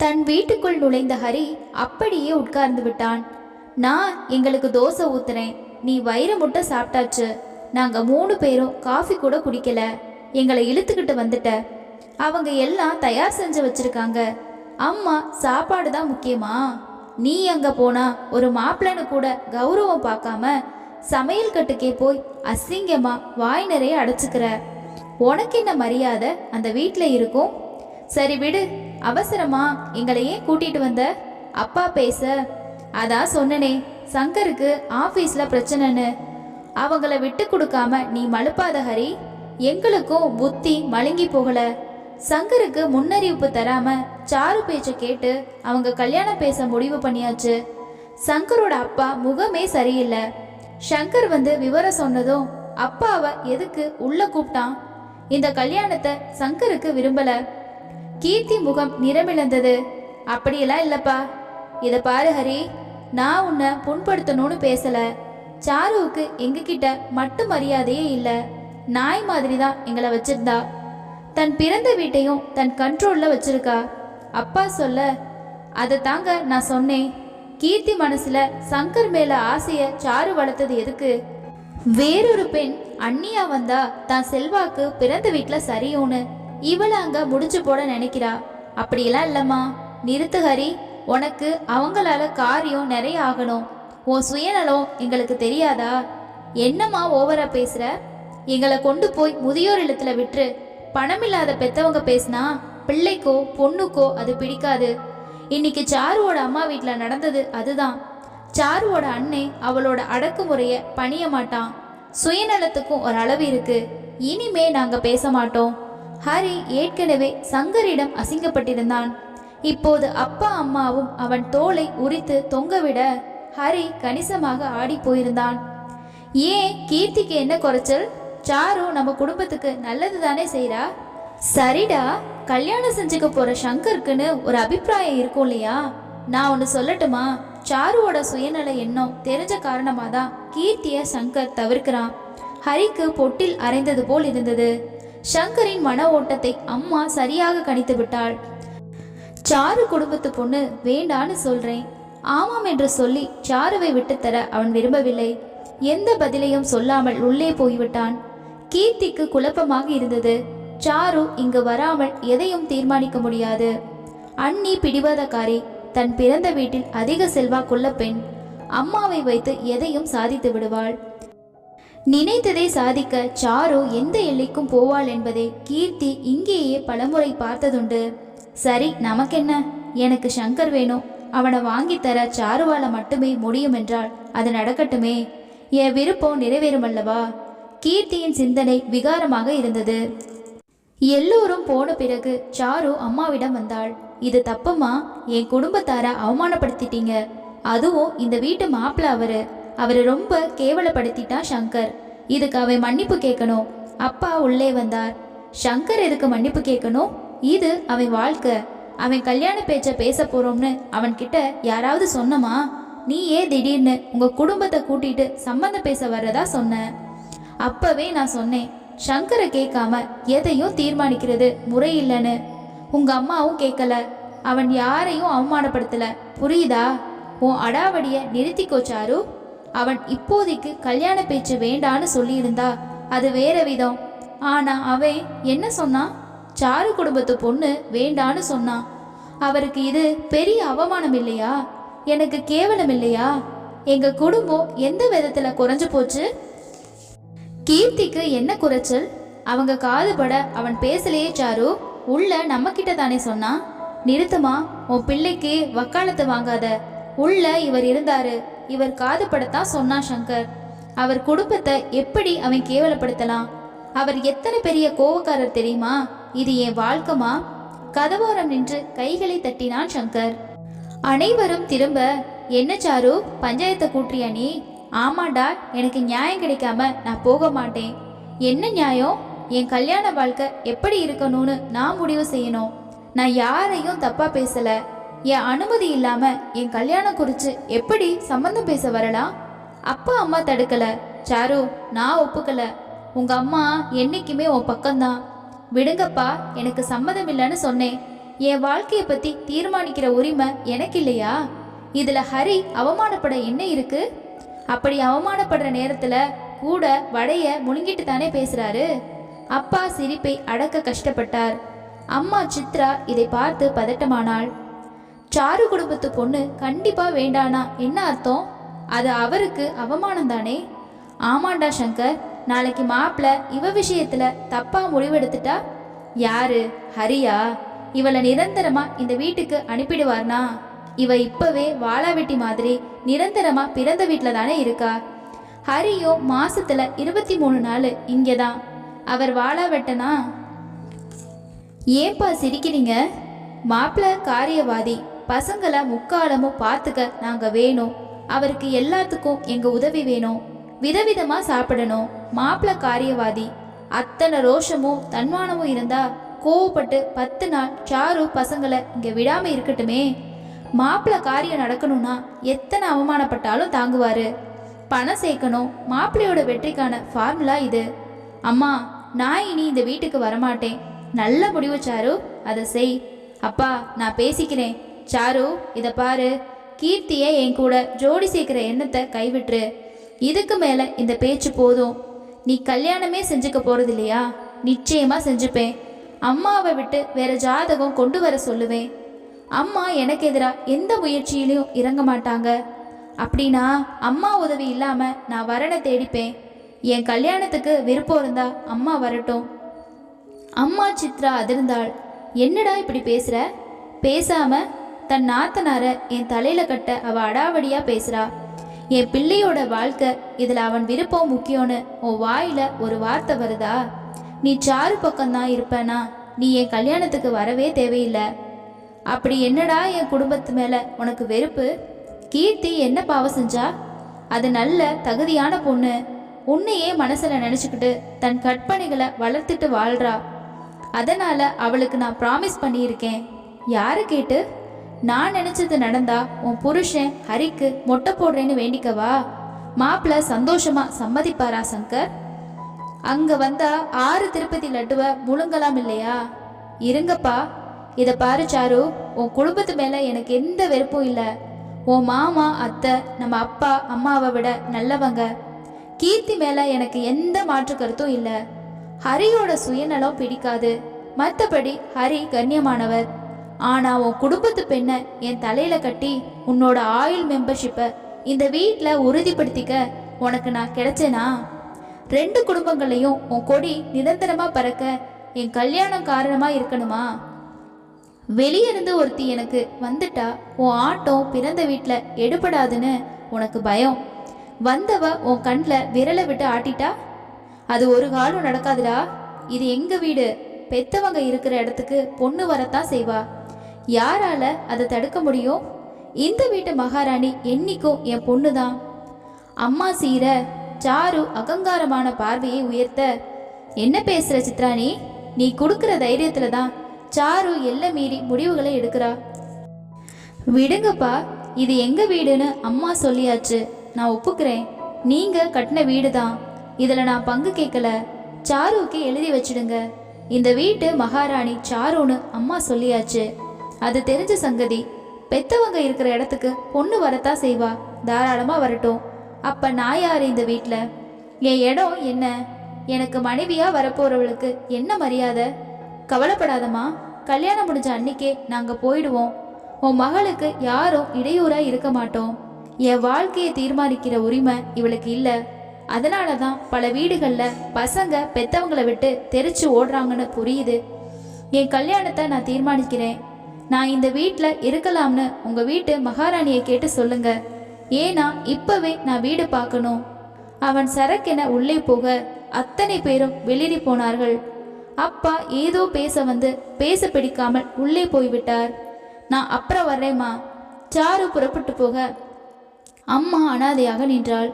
தன் வீட்டுக்குள் நுழைந்த ஹரி அப்படியே உட்கார்ந்து விட்டான். நான் எங்களுக்கு தோசை ஊத்துறேன். நீ வயிறு முட்டை சாப்பிட்டாச்சு. நாங்கள் மூணு பேரும் காஃபி கூட குடிக்கல. எங்களை இழுத்துக்கிட்டு வந்துட்ட. அவங்க எல்லாம் தயார் செஞ்சு வச்சிருக்காங்க. அம்மா சாப்பாடு தான் முக்கியமா? நீ அங்கே போனா ஒரு மாப்பிள்ளனு கூட கௌரவம் பார்க்காம சமையல் கட்டுக்கே போய் அசிங்கமா வாய் நிறைய அடைச்சிக்கிற. உனக்கு என்ன மரியாதை? அந்த வீட்டில் இருக்கும்? சரி விடு. அவசரமா எங்களை ஏன் கூட்டிட்டு வந்த? அப்பா பேச அதான் சொன்னனே சங்கருக்கு ஆபீஸ்ல பிரச்சனைன்னு. அவங்கள விட்டு கொடுக்காம நீ மழுப்பாத ஹரி. எங்களுக்கும் புத்தி மழுங்கி போகல. சங்கருக்கு முன்னறிவிப்பு தராம சாரு பேச்ச கேட்டு அவங்க கல்யாணம் பேச முடிவு பண்ணியாச்சு. சங்கரோட அப்பா முகமே சரியில்லை. சங்கர் வந்து விவரம் சொன்னதும் அப்பாவை எதுக்கு உள்ள கூப்பிட்டான் இந்த கல்யாணத்தை சங்கருக்கு விரும்பல. கீர்த்தி முகம் நிறமிழந்தது. அப்படியெல்லாம் இல்லப்பா. இதை பாரு ஹரி. நான் உன்னை புண்படுத்தணும்னு பேசல. சாருவுக்கு எங்ககிட்ட மட்டு மரியாதையே இல்ல. நாய் மாதிரி தான் எங்களை வச்சிருந்தா. தன் பிறந்த வீட்டையும் தன் கண்ட்ரோல்ல வச்சிருக்கா. அப்பா சொல்ல அதை தாங்க நான் சொன்னேன். கீர்த்தி மனசுல சங்கர் மேல ஆசைய சாரு வளர்த்தது எதுக்கு? வேறொரு பெண் அண்ணியா வந்தா தான் செல்வாக்கு பிறந்த வீட்டில் சரியோன்னு இவளை அங்க முடிஞ்சு போட நினைக்கிறா. அப்படியெல்லாம் இல்லம்மா. நிறுத்து ஹரி. உனக்கு அவங்களால காரியம் நிறைய ஆகணும். உன் சுயநலம் எங்களுக்கு தெரியாதா? என்னம்மா ஓவரா பேசுற? எங்களை கொண்டு போய் முதியோர் இல்லத்துல விட்டுரு. பணமில்லாத பெத்தவங்க பேசினா பிள்ளைக்கோ பொண்ணுக்கோ அது பிடிக்காது. இன்னைக்கு சாருவோட அம்மா வீட்டில் நடந்தது அதுதான். சாருவோட அண்ணே அவளோட அடக்குமுறையை பணிய மாட்டான். சுயநலத்துக்கும் ஒரு அளவு இருக்கு. இனிமே நாங்கள் பேச மாட்டோம். ஹரி ஏற்கனவே சங்கரிடம் அசிங்கப்பட்டிருந்தான். இப்போது அப்பா அம்மாவும் அவன் தோலை உரித்து தொங்கவிட ஹரி கணிசமாக ஆடி போயிருந்தான். ஏன் கீர்த்திக்கு என்ன குறைச்சல்? சாரு நம்ம குடும்பத்துக்கு நல்லது தானே செய்கிறா சரிடா கல்யாணம் செஞ்சுக்க போற சங்கருக்குன்னு ஒரு அபிப்பிராயம் இருக்கும் இல்லையா? நான் ஒன்று சொல்லட்டுமா? சாருவோட சுயநல எண்ணம் தெரிஞ்ச காரணமாக தான் கீர்த்தியை சங்கர் தவிர்க்கிறான். ஹரிக்கு பொட்டில் அரைந்தது போல் இருந்தது. சங்கரின் மன ஓட்டத்தை அம்மா சரியாக கணித்து விட்டாள் சாரு குடும்பத்து பொண்ணு வேண்டான்னு சொல்றேன். ஆமாம் என்று சொல்லி சாருவை விட்டுத்தர அவன் விரும்பவில்லை. எந்த பதிலையும் சொல்லாமல் உள்ளே போய்விட்டான். கீர்த்திக்கு குழப்பமாக இருந்தது. சாரு இங்கு வராமல் எதையும் தீர்மானிக்க முடியாது. அண்ணி பிடிவாதக்காரி தன் பிறந்த வீட்டில் அதிக செல்வாக்குள்ள பெண். அம்மாவை வைத்து எதையும் சாதித்து விடுவாள். நினைத்ததை சாதிக்க சாரு எந்த எல்லைக்கும் போவாள் என்பதை கீர்த்தி இங்கேயே பலமுறை பார்த்ததுண்டு. சரி நமக்கென்ன? எனக்கு சங்கர் வேணும் அவனை வாங்கித் தர சாருவால மட்டுமே முடியும் என்றால் அது நடக்கட்டுமே. என் விருப்பம் நிறைவேறுமல்லவா? கீர்த்தியின் சிந்தனை விகாரமாக இருந்தது. எல்லோரும் போன பிறகு சாரு அம்மாவிடம் வந்தாள். இது தப்புமா? என் குடும்பத்தார அவமானப்படுத்திட்டீங்க. அதுவும் இந்த வீட்டு மாப்பிள்ள அவரு. அவரை ரொம்ப கேவலப்படுத்திட்டா சங்கர். இதுக்கு அவன் மன்னிப்பு கேட்கணும். அப்பா உள்ளே வந்தார். சங்கர் எதுக்கு மன்னிப்பு கேட்கணும்? இது அவன் வாழ்க்கை. அவன் கல்யாண பேச்ச பேச போறோம்னு அவன்கிட்ட யாராவது சொன்னமா? நீ ஏன் திடீர்னு உங்க குடும்பத்தை கூட்டிட்டு சம்மந்தம் பேச வர்றதா சொன்ன. அப்பவே நான் சொன்னேன் சங்கரை கேட்காம எதையும் தீர்மானிக்கிறது முறையில்லைன்னு. உங்க அம்மாவும் கேட்கல. அவன் யாரையும் அவமானப்படுத்தல. புரியுதா? உன் அடாவடியை நிறுத்திக்கோச்சாரு அவன் இப்போதைக்கு கல்யாண பேச்சு வேண்டான்னு சொல்லியிருந்தா அது வேற விதம். ஆனா அவன் என்ன சொன்னான் சாரு குடும்பத்து பொண்ணு வேண்டான்னு சொன்னான் அவருக்கு இது பெரிய அவமானம் இல்லையா? எனக்கு கேவலம் இல்லையா? எங்க குடும்பம் எந்த விதத்துல குறைஞ்சு போச்சு? கீர்த்திக்கு என்ன குறைச்சல்? அவங்க காதுபட அவன் பேசலையே சாரு. உள்ள நம்ம கிட்ட தானே சொன்னான் நிறுத்துமா உன் பிள்ளைக்கு வக்காலத்து வாங்காத. உள்ள இவர் இருந்தாரு. இவர் காதுபடத்தான் சொன்னான் சங்கர். அவர் குடும்பத்தை எப்படி அவன் கேவலப்படுத்தலாம்? அவர் எத்தனை பெரிய கோவக்காரர் தெரியுமா? இது என் வாழ்க்கமா? கதவோரம் நின்று கைகளை தட்டினான் சங்கர். அனைவரும் திரும்ப என்ன சாரு பஞ்சாயத்தை கூட்டுறியா நீ? ஆமாண்டா எனக்கு நியாயம் கிடைக்காம நான் போக மாட்டேன். என்ன நியாயம்? என் கல்யாண வாழ்க்கை எப்படி இருக்கணும்னு நான் முடிவு செய்யணும். நான் யாரையும் தப்பா பேசல. என் அனுமதி இல்லாம என் கல்யாணம் குறித்து எப்படி சம்மந்தம் பேச வரலாம் அப்பா அம்மா தடுக்கல. சாரு நான் ஒப்புக்கல. உங்க அம்மா என்னைக்குமே உன் பக்கம்தான். விடுங்கப்பா எனக்கு சம்மதம் இல்லைன்னு சொன்னேன். என் வாழ்க்கையை பத்தி தீர்மானிக்கிற உரிமை எனக்கு இல்லையா? இதுல ஹரி அவமானப்பட என்ன இருக்கு? அப்படி அவமானப்படுற நேரத்துல கூட வடைய முழுங்கிட்டு தானே பேசுறாரு? அப்பா சிரிப்பை அடக்க கஷ்டப்பட்டார். அம்மா சித்ரா இதை பார்த்து பதட்டமானாள். சாரு குடும்பத்து பொண்ணு கண்டிப்பாக வேண்டானா? என்ன அர்த்தம்? அது அவருக்கு அவமானம் தானே ஆமாண்டா சங்கர் நாளைக்கு மாப்பிள்ள இவ விஷயத்தில் தப்பாக முடிவெடுத்துட்டா? யாரு? ஹரியா? இவளை நிரந்தரமாக இந்த வீட்டுக்கு அனுப்பிடுவார்னா? இவ இப்பவே வாளாவெட்டி மாதிரி நிரந்தரமா பிறந்த வீட்டில் தானே இருக்கா? ஹரியோ மாசத்துல இருபத்தி மூணு நாள் இங்கே தான் அவர் வாழாவெட்டனா ஏன்பா சிரிக்கிறீங்க? மாப்பிள்ள காரியவாதி பசங்களை முக்காலமும் பார்த்துக்க நாங்க வேணும். அவருக்கு எல்லாத்துக்கும் எங்க உதவி வேணும். விதவிதமா சாப்பிடணும். மாப்பிள்ள காரியவாதி. அத்தனை ரோஷமும் தன்மானமும் இருந்தா கோவப்பட்டு பத்து நாள் சாரு பசங்களை இங்க விடாம இருக்கட்டுமே. மாப்பிள்ள காரியம் நடக்கணும்னா எத்தனை அவமானப்பட்டாலும் தாங்குவாரு. பணம் சேர்க்கணும். மாப்பிள்ளையோட வெற்றிக்கான ஃபார்முலா இது. அம்மா நான் இனி இந்த வீட்டுக்கு வரமாட்டேன். நல்ல முடிவு சாரு. அதை செய். அப்பா நான் பேசிக்கிறேன். சாரு இதை பாரு. கீர்த்தியை என் கூட ஜோடி சேர்க்கிற எண்ணத்தை கைவிட்டுரு. இதுக்கு மேலே இந்த பேச்சு போதும். நீ கல்யாணமே செஞ்சுக்க போகிறது இல்லையா? நிச்சயமாக செஞ்சுப்பேன். அம்மாவை விட்டு வேற ஜாதகம் கொண்டு வர சொல்லுவேன். அம்மா எனக்கு எதிராக எந்த முயற்சியிலையும் இறங்க மாட்டாங்க. அப்படின்னா அம்மா உதவி இல்லாமல் நான் வரனை தேடிப்பேன். என் கல்யாணத்துக்கு விருப்பம் இருந்தா அம்மா வரட்டும். அம்மா சித்ரா அதிர்ந்தாள். என்னடா இப்படி பேசுகிற பேசாமல் தன் நாத்தனார என் தலையில கட்ட அவ அடாவடியா பேசுறா. என் பிள்ளையோட வாழ்க்கை இதுல அவன் விருப்பம் முக்கியம்னு உன் வாயில ஒரு வார்த்தை வருதா? நீ சாறு பக்கம்தான் இருப்பேனா? நீ என் கல்யாணத்துக்கு வரவே தேவையில்லை. அப்படி என்னடா என் குடும்பத்து மேல உனக்கு வெறுப்பு? கீர்த்தி என்ன பாவம் செஞ்சா? அது நல்ல தகுதியான பொண்ணு. உன்னையே மனசுல நினைச்சுக்கிட்டு தன் கற்பனைகளை வளர்த்துட்டு வாழ்றா. அதனால அவளுக்கு நான் ப்ராமிஸ் பண்ணியிருக்கேன். யாரை கேட்டு? நான் நினைச்சது நடந்தா உன் புருஷன் ஹரிக்கு மொட்டை போடுறேன்னு வேண்டிக்கவா? மாப்பிள்ள சந்தோஷமா சம்மதிப்பாரா சங்கர்? அங்க வந்தா ஆறு திருப்பதி லட்டுவை முழுங்கலாம் இல்லையா? இருங்கப்பா இத பாரு சாரு உன் குடும்பத்து மேல எனக்கு எந்த வெறுப்பும் இல்ல. உன் மாமா அத்தை நம்ம அப்பா அம்மாவை விட நல்லவங்க. கீர்த்தி மேல எனக்கு எந்த மாற்று கருத்தும் இல்ல. ஹரியோட சுயநலம் பிடிக்காது. மற்றபடி ஹரி கண்ணியமானவர். ஆனா உன் குடும்பத்து பெண்ணை என் தலையில கட்டி உன்னோட ஆயுள் மெம்பர்ஷிப்பை இந்த வீட்டில் உறுதிப்படுத்திக்க உனக்கு நான் கிடைச்சேனா? ரெண்டு குடும்பங்களையும் உன் கொடி நிரந்தரமா பறக்க என் கல்யாணம் காரணமா இருக்கணுமா? வெளியிருந்து ஒருத்தி எனக்கு வந்துட்டா உன் ஆட்டம் பிறந்த வீட்டில் எடுபடாதுன்னு உனக்கு பயம். வந்தவ உன் கண்ணில் விரலை விட்டு ஆட்டிட்டா? அது ஒரு காலம் நடக்காதுடா. இது எங்க வீடு? பெத்தவங்க இருக்கிற இடத்துக்கு பொண்ணு வரத்தான் செய்வா. யாரால அதை தடுக்க முடியும்? இந்த வீட்டு மகாராணி என்னைக்கும் என் பொண்ணு தான் அம்மா சீர சாரு அகங்காரமான பார்வையை உயர்த்த என்ன பேசுற சித்ராணி? நீ கொடுக்குற தைரியத்துல தான் சாரு எல்லை மீறி முடிவுகளை எடுக்கிறா. விடுங்கப்பா இது எங்க வீடுன்னு அம்மா சொல்லியாச்சு. நான் ஒப்புக்கிறேன். நீங்க கட்டின வீடு தான் இதுல நான் பங்கு கேட்கல. சாருவுக்கு எழுதி வச்சிடுங்க. இந்த வீட்டு மகாராணி சாருன்னு அம்மா சொல்லியாச்சு. அது தெரிஞ்ச சங்கதி பெத்தவங்க இருக்கிற இடத்துக்கு பொண்ணு வரத்தான் செய்வா. தாராளமாக வரட்டும். அப்ப நான் யார் இந்த வீட்டில் என் இடம் என்ன? எனக்கு மனைவியாக வரப்போறவளுக்கு என்ன மரியாதை? கவலைப்படாதம்மா. கல்யாணம் முடிஞ்ச அன்னைக்கே நாங்கள் போயிடுவோம். உன் மகளுக்கு யாரும் இடையூறாக இருக்க மாட்டோம். என் வாழ்க்கையை தீர்மானிக்கிற உரிமை இவளுக்கு இல்லை. அதனால தான் பல வீடுகளில் பசங்க பெத்தவங்களை விட்டு தெரிச்சு ஓடுறாங்கன்னு புரியுது. என் கல்யாணத்தை நான் தீர்மானிக்கிறேன். நான் இந்த வீட்டில் இருக்கலாம்னு உங்கள் வீட்டு மகாராணியை கேட்டு சொல்லுங்க. ஏன்னா இப்போவே நான் வீடு பார்க்கணும். அவன் சரக்கென உள்ளே போக அத்தனை பேரும் வெளியேறி போனார்கள். அப்பா ஏதோ பேச வந்து பேச பிடிக்காமல் உள்ளே போய்விட்டார். நான் அப்புறம் வர்றேம்மா. சாரு புறப்பட்டு போக அம்மா அனாதையாக நின்றாள்.